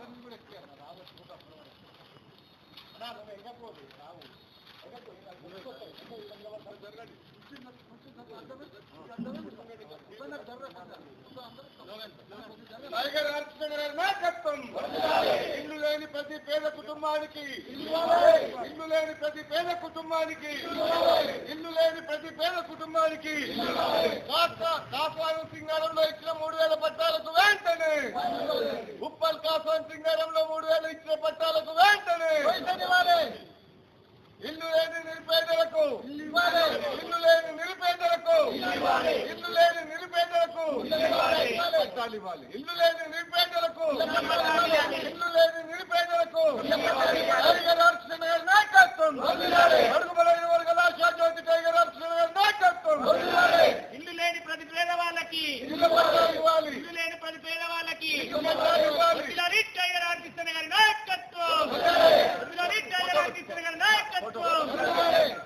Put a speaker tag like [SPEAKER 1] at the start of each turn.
[SPEAKER 1] నుంచి కూడా ఎక్కాను రావచ్చు అప్పుడు అన్నా నువ్వు ఎక్కకపోతే రావు. టైగర్ హర్షణ గారి నాయకత్వం. ఇల్లు లేని ప్రతి పేద కుటుంబానికి. ఇల్లు లేని ప్రతి పేద కుటుంబానికి. ఇల్లు లేని ప్రతి పేద కుటుంబానికి. సింగారంలో ఇచ్చిన మూడు వేల పట్టాలకు వెంటనే. ఉప్పల్ కాసం సింగారంలో మూడు వేలు ఇచ్చిన పట్టాలకు వెంటనే. ఇల్లు లేని నిరుపేదలకు. ఇల్లు లేని నిరుపేదలకు. ఇల్లు లేని నిరుపేదలకు. ఇల్లు లేని నిరుపేదలకు. ఇల్లు